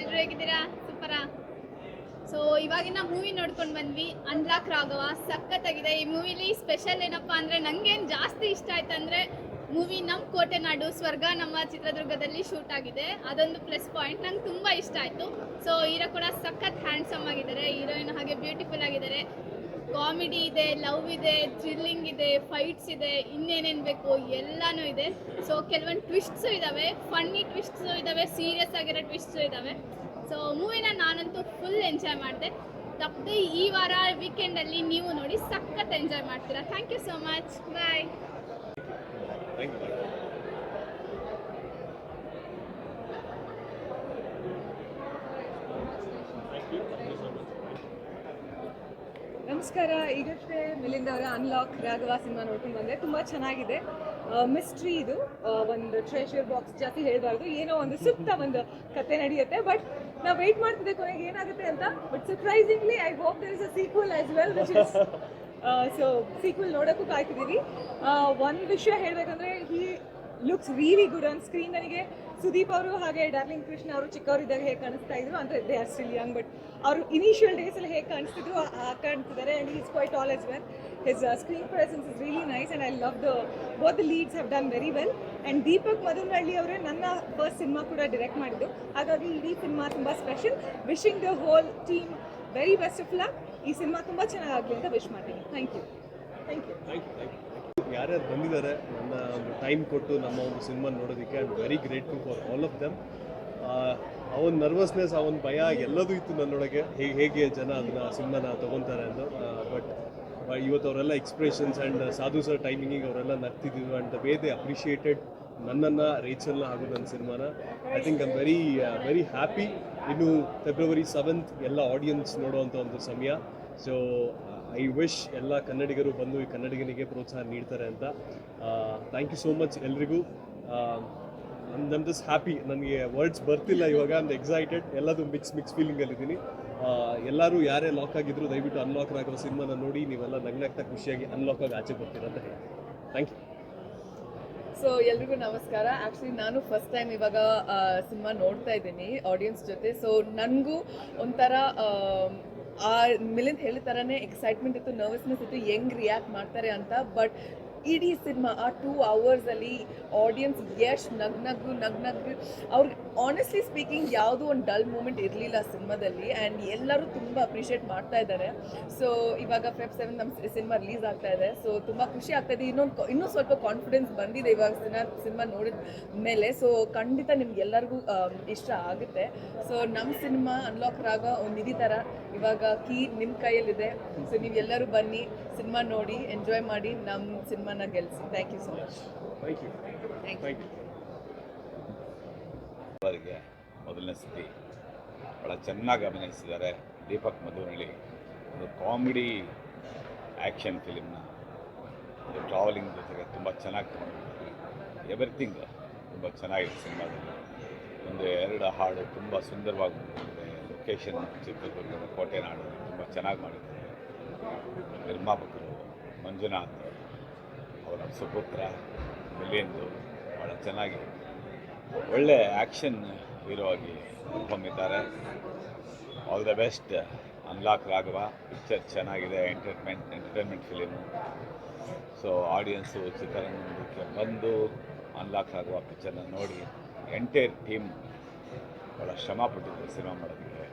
ಎಲ್ರು ಹೇಗಿದ್ದೀರಾ? ಸೂಪರಾ? ಸೊ ಇವಾಗಿನ ಮೂವಿ ನೋಡ್ಕೊಂಡು ಬಂದ್ವಿ. ಅನ್ಲಾಕ್ ರಾಘವ ಸಖತ್ತಾಗಿದೆ. ಈ ಮೂವಿಲಿ ಸ್ಪೆಷಲ್ ಏನಪ್ಪ ಅಂದರೆ ನನಗೇನು ಜಾಸ್ತಿ ಇಷ್ಟ ಆಯ್ತು ಅಂದರೆ ಮೂವಿ ನಮ್ಮ ಕೋಟೆನಾಡು ಸ್ವರ್ಗ ನಮ್ಮ ಚಿತ್ರದುರ್ಗದಲ್ಲಿ ಶೂಟ್ ಆಗಿದೆ. ಅದೊಂದು ಪ್ಲಸ್ ಪಾಯಿಂಟ್ ನಂಗೆ ತುಂಬ ಇಷ್ಟ ಆಯಿತು. ಸೊ ಹೀರೋ ಕೂಡ ಸಖತ್ ಹ್ಯಾಂಡ್ಸಮ್ ಆಗಿದ್ದಾರೆ. ಹೀರೋಯಿನ್ ಹಾಗೆ ಬ್ಯೂಟಿಫುಲ್ ಆಗಿದ್ದಾರೆ. ಕಾಮಿಡಿ ಇದೆ, ಲವ್ ಇದೆ, ಥ್ರಿಲ್ಲಿಂಗ್ ಇದೆ, ಫೈಟ್ಸ್ ಇದೆ, ಇನ್ನೇನೇನು ಬೇಕು ಎಲ್ಲಾನು ಇದೆ. ಸೊ ಕೆಲವೊಂದು ಟ್ವಿಸ್ಟ್ಸು ಇದ್ದಾವೆ ಫನ್ನಿ ಟ್ವಿಸ್ಟ್ಸು ಇದ್ದಾವೆ ಸೀರಿಯಸ್ ಆಗಿರೋ ಟ್ವಿಸ್ಟ್ಸು ಇದ್ದಾವೆ ಸೊ ಮೂವಿನ ನಾನಂತೂ ಫುಲ್ ಎಂಜಾಯ್ ಮಾಡಿದೆ. ತಪ್ಪದೆ ಈ ವಾರ ವೀಕೆಂಡಲ್ಲಿ ನೀವು ನೋಡಿ ಸಖತ್ ಎಂಜಾಯ್ ಮಾಡ್ತೀರಾ. Thank you so much bye ನಮಸ್ಕಾರ. ಈಗಷ್ಟೇ ಮಿಲಿಂದ ಅವರ ಅನ್ಲಾಕ್ ರಾಘವ ಸಿನಿಮಾ ನೋಡ್ಕೊಂಡು ಬಂದೆ. ತುಂಬ ಚೆನ್ನಾಗಿದೆ. ಮಿಸ್ಟ್ರಿ ಇದು. ಒಂದು ಟ್ರೆಷರ್ ಬಾಕ್ಸ್ ಜಾಸ್ತಿ ಹೇಳಬಾರ್ದು. ಏನೋ ಒಂದು ಸುತ್ತ ಒಂದು ಕತೆ ನಡೆಯುತ್ತೆ. ಬಟ್ ನಾವು ವೆಯ್ಟ್ ಮಾಡ್ತಿದ್ದೆ ಕೊನೆಗೆ ಏನಾಗುತ್ತೆ ಅಂತ. But surprisingly I hope there is a sequel as well which is so sequel ನೋಡೋಕ್ಕೂ ಕಾಯ್ತಿದ್ದೀವಿ ಒಂದು ವಿಷಯ ಹೇಳಬೇಕಂದ್ರೆ he looks really good on screen ನನಗೆ ಸುದೀಪ್ ಅವರು ಹಾಗೆ ಡಾರ್ಲಿಂಗ್ ಕೃಷ್ಣ ಅವರು ಚಿಕ್ಕವರಿದ್ದಾಗ ಹೇಗೆ ಕಾಣಿಸ್ತಾ ಇದ್ರು ಅಂದರೆ they are still young but ಅವರು ಇನಿಷಿಯಲ್ ಡೇಸಲ್ಲಿ ಹೇಗೆ ಕಾಣಿಸ್ತಿದ್ರು ಕಾಣ್ತಿದ್ದಾರೆ. And is quite all as well his screen presence is really nice and I love the both leads have done very well and Deepak Madanahalli ಅವರೇ ನನ್ನ first cinema ಕೂಡ direct ಮಾಡಿದ್ದು. ಹಾಗಾಗಿ ಇಡೀ ಸಿನಿಮಾ ತುಂಬ special wishing the whole team very best of luck ಈ cinema ತುಂಬ ಚೆನ್ನಾಗಾಗಲಿ ಅಂತ ವಿಶ್ ಮಾಡ್ತೀನಿ. ಥ್ಯಾಂಕ್ ಯು ಥ್ಯಾಂಕ್ ಯು ಯಾರ್ಯಾರು ಬಂದಿದ್ದಾರೆ, ನನ್ನ ಒಂದು ಟೈಮ್ ಕೊಟ್ಟು ನಮ್ಮ ಒಂದು ಸಿನಿಮಾ ನೋಡೋದಕ್ಕೆ I am very grateful for all of them ಒಂದು ನರ್ವಸ್ನೆಸ್ ಒಂದು ಭಯ ಎಲ್ಲದೂ ಇತ್ತು ನನ್ನೊಳಗೆ. ಹೇಗೆ ಹೇಗೆ ಜನ ಅದನ್ನ ಸಿನಿಮಾನ ತೊಗೊತಾರೆ ಅಂತ. ಬಟ್ ಇವತ್ತು ಅವರೆಲ್ಲ ಎಕ್ಸ್ಪ್ರೆಷನ್ಸ್ ಆ್ಯಂಡ್ ಸಾಧು ಸರ್ ಟೈಮಿಂಗಿಗೆ ಅವರೆಲ್ಲ ನಗ್ತಿದ್ರು ಅಂತ ದ ವೇ ದೇ ಅಪ್ರಿಷಿಯೇಟೆಡ್ ನನ್ನನ್ನು, ರೇಚಲ್ನ ಹಾಗೂ ನನ್ನ ಸಿನಿಮಾನ. I think I'm very very happy ಇನ್ನು ಫೆಬ್ರವರಿ ಸೆವೆಂತ್ ಎಲ್ಲ ಆಡಿಯನ್ಸ್ ನೋಡುವಂಥ ಒಂದು ಸಮಯ. ಸೊ ಐ ವಿಶ್ ಎಲ್ಲ ಕನ್ನಡಿಗರು ಬಂದು ಈ ಕನ್ನಡಿಗನಿಗೆ ಪ್ರೋತ್ಸಾಹ ನೀಡ್ತಾರೆ ಅಂತ. ಥ್ಯಾಂಕ್ ಯು ಸೋ ಮಚ್ ಎಲ್ರಿಗೂ. ನಮ್ ದಿಸ್ ಹ್ಯಾಪಿ ನನಗೆ ವರ್ಡ್ಸ್ ಬರ್ತಿಲ್ಲ ಇವಾಗ ಅಂದ್ ಎಕ್ಸೈಟೆಡ್ ಎಲ್ಲದು ಮಿಕ್ಸ್ ಮಿಕ್ಸ್ ಫೀಲಿಂಗಲ್ಲಿದ್ದೀನಿ ಎಲ್ಲರೂ ಯಾರೇ ಲಾಕ್ ಆಗಿದ್ರು ದಯವಿಟ್ಟು ಅನ್ಲಾಕ್ ಆಗಿರೋ ಸಿನಿಮಾನ ನೋಡಿ, ನೀವೆಲ್ಲ ನಗ್ನಾಗ್ತಾ ಖುಷಿಯಾಗಿ ಅನ್ಲಾಕ್ ಆಗಿ ಆಚೆ ಬರ್ತೀರ ಅಂತ ಹೇಳಿ. ಥ್ಯಾಂಕ್ ಯು ಸೊ ಎಲ್ರಿಗೂ ನಮಸ್ಕಾರ. ಆ್ಯಕ್ಚುಲಿ ನಾನು ಫಸ್ಟ್ ಟೈಮ್ ಇವಾಗ ಸಿನಿಮಾ ನೋಡ್ತಾ ಇದ್ದೀನಿ ಆಡಿಯನ್ಸ್ ಜೊತೆ. ಸೊ ನನಗೂ ಒಂಥರ ಮಿಲಿಂದ್ ಹೇಳಿದ ಥರನೇ ಎಕ್ಸೈಟ್ಮೆಂಟ್ ಇತ್ತು ನರ್ವಸ್ನೆಸ್ ಇತ್ತು ಹೆಂಗ್ ರಿಯಾಕ್ಟ್ ಮಾಡ್ತಾರೆ ಅಂತ ಬಟ್ ಇಡೀ ಸಿನಿಮಾ, ಆ ಟೂ ಅವರ್ಸಲ್ಲಿ ಆಡಿಯನ್ಸ್ ಯಶ್ ನಗ್ ನಗು ನಗ್ ನಗು. ಅವ್ರಿಗೆ ಆನೆಸ್ಟ್ಲಿ ಸ್ಪೀಕಿಂಗ್ ಯಾವುದೂ ಒಂದು ಡಲ್ ಮೂಮೆಂಟ್ ಇರಲಿಲ್ಲ ಸಿನಿಮಾದಲ್ಲಿ ಆ್ಯಂಡ್ ಎಲ್ಲರೂ ತುಂಬ ಅಪ್ರಿಷಿಯೇಟ್ ಮಾಡ್ತಾ ಇದ್ದಾರೆ ಸೊ ಇವಾಗ ಫೆಬ್ ಸೆವೆನ್ ನಮ್ಮ ಸಿನಿಮಾ ರಿಲೀಸ್ ಆಗ್ತಾ ಇದೆ. ಸೊ ತುಂಬ ಖುಷಿ ಆಗ್ತಾ ಇದೆ. ಇನ್ನೊಂದು ಇನ್ನೂ ಸ್ವಲ್ಪ ಕಾನ್ಫಿಡೆನ್ಸ್ ಬಂದಿದೆ ಇವಾಗ ಸಿನಿಮಾ ಸಿನಿಮಾ ನೋಡಿದ ಮೇಲೆ. ಸೊ ಖಂಡಿತ ನಿಮ್ಗೆಲ್ಲರಿಗೂ ಇಷ್ಟ ಆಗುತ್ತೆ. ಸೊ ನಮ್ಮ ಸಿನಿಮಾ ಅನ್ಲಾಕ್ ರಾಗ ಒಂದು ನಿಧಿ ಥರ ಇವಾಗ ಕೀ ನಿಮ್ಮ ಕೈಯಲ್ಲಿದೆ. ಸೊ ನೀವೆಲ್ಲರೂ ಬನ್ನಿ, ಸಿನಿಮಾ ನೋಡಿ ಎಂಜಾಯ್ ಮಾಡಿ ನಮ್ಮ ಸಿನಿಮಾನ ಗೆಲ್ಲಿಸಿ thank you so much thank you thank you ಅವರಿಗೆ ಮೊದಲನೇ ಸತಿ ಭಾಳ ಚೆನ್ನಾಗಿ ಅಭಿನಯಿಸಿದ್ದಾರೆ ದೀಪಕ್ ಮಧುನಳ್ಳಿ ಒಂದು ಕಾಮಿಡಿ ಆ್ಯಕ್ಷನ್ ಫಿಲಿಮ್ನ ಟ್ರಾವೆಲಿಂಗ್ ಜೊತೆಗೆ ತುಂಬ ಚೆನ್ನಾಗಿ ತಗೊಂಡಿದ್ದಾರೆ. ಎವ್ರಿಥಿಂಗ್ ತುಂಬ ಚೆನ್ನಾಗಿದೆ ಸಿನಿಮಾದಲ್ಲಿ. ಒಂದು ಎರಡು ಹಾಡು ತುಂಬ ಸುಂದರವಾಗಿ ಬಂದಿದೆ. ಲೊಕೇಶನ್ ಚಿತ್ರದುರ್ಗದ ಕೋಟೆನಾಡು ತುಂಬ ಚೆನ್ನಾಗಿ ಮಾಡಿದ್ದಾರೆ. ನಿರ್ಮಾಪಕರು ಮಂಜುನಾಥ್ ಅವರ ಸುಪುತ್ರ ಮಿಲಿಂದು ಭಾಳ ಚೆನ್ನಾಗಿ ಒಳ್ಳೆ ಆ್ಯಕ್ಷನ್ ಹೀರೋ ಆಗಿ ಹೊಂದಿದ್ದಾರೆ all the best Unlock Raghava. Picture ಚೆನ್ನಾಗಿದೆ entertainment entertainment film so audience ಚಿತ್ರರಂಗಕ್ಕೆ ಬಂದು ಅನ್ಲಾಕ್ ರಾಘವ ಪಿಕ್ಚರ್ನ ನೋಡಿ ಎಂಟೈರ್ ಟೀಮ್ ಭಾಳ ಶ್ರಮ ಪಟ್ಟಿದ್ದಾರೆ ಸಿನಿಮಾ ಮಾಡೋದಕ್ಕೆ.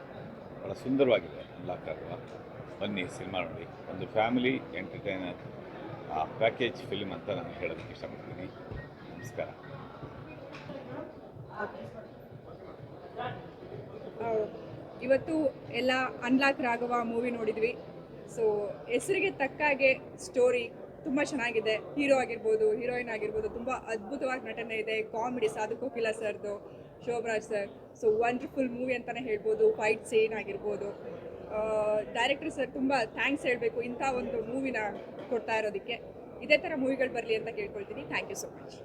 ಭಾಳ ಸುಂದರವಾಗಿದೆ ಅನ್ಲಾಕ್ ರಾಘವ. ಬನ್ನಿ ಸಿನಿಮಾ ನೋಡಿ. ಒಂದು ಫ್ಯಾಮಿಲಿ ಎಂಟರ್ಟೈನರ್ ಪ್ಯಾಕೇಜ್ ಫಿಲ್ಮ್ ಅಂತ ನಾನು ಹೇಳೋದಕ್ಕೆ ಇಷ್ಟಪಡ್ತೀನಿ. ನಮಸ್ಕಾರ. ಇವತ್ತು ಎಲ್ಲ ಅನ್ಲಾಕ್ ರಾಘವ ಮೂವಿ ನೋಡಿದ್ವಿ. ಸೊ ಹೆಸರಿಗೆ ತಕ್ಕಾಗೆ ಸ್ಟೋರಿ ತುಂಬ ಚೆನ್ನಾಗಿದೆ. ಹೀರೋ ಆಗಿರ್ಬೋದು ಹೀರೋಯಿನ್ ಆಗಿರ್ಬೋದು, ತುಂಬ ಅದ್ಭುತವಾಗಿ ನಟನೆ ಇದೆ. ಕಾಮಿಡಿ ಸಾಧು ಕೋಕಿಲ ಸರ್ದು, Shobaraj sir so wonderful movie ಅಂತಲೇ ಹೇಳ್ಬೋದು. ಫೈಟ್ ಸೀನ್ ಆಗಿರ್ಬೋದು. ಡೈರೆಕ್ಟರ್ ಸರ್ ತುಂಬ ಥ್ಯಾಂಕ್ಸ್ ಹೇಳಬೇಕು ಇಂಥ ಒಂದು ಮೂವಿನ ಕೊಡ್ತಾ ಇರೋದಕ್ಕೆ. ಇದೇ ಥರ ಮೂವಿಗಳು ಬರಲಿ ಅಂತ ಕೇಳ್ಕೊಳ್ತೀನಿ. Thank you so much